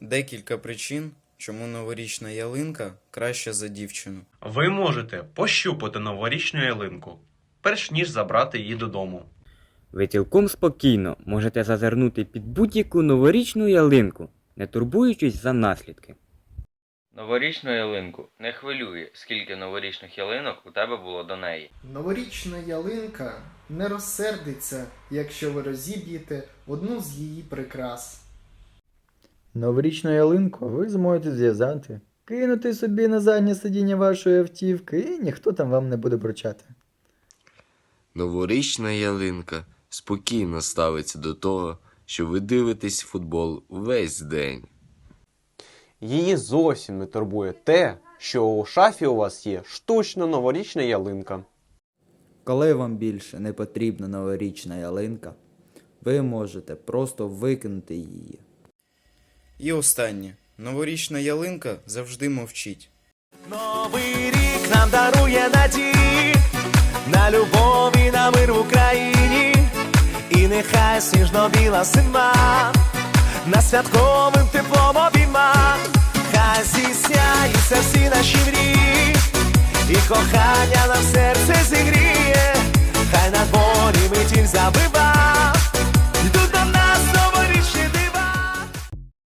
Декілька причин, чому новорічна ялинка краща за дівчину. Ви можете пощупати новорічну ялинку, перш ніж забрати її додому. Ви цілком спокійно можете зазирнути під будь-яку новорічну ялинку, не турбуючись за наслідки. Новорічну ялинку не хвилює, скільки новорічних ялинок у тебе було до неї. Новорічна ялинка не розсердиться, якщо ви розіб'єте одну з її прикрас. Новорічну ялинку ви зможете зв'язати, кинути собі на заднє сидіння вашої автівки, і ніхто там вам не буде бручати. Новорічна ялинка спокійно ставиться до того, що ви дивитесь футбол весь день. Її зовсім не турбує те, що у шафі у вас є штучна новорічна ялинка. Коли вам більше не потрібна новорічна ялинка, ви можете просто викинути її. І останнє. Новорічна ялинка завжди мовчить. Новий рік нам дарує надії на любов і на мир в Україні, і нехай сніжно-біла зима на святковим теплом обійма, хай здійсняються всі наші мрії, і кохання нам серце зігріє, хай на дворі метіль забива,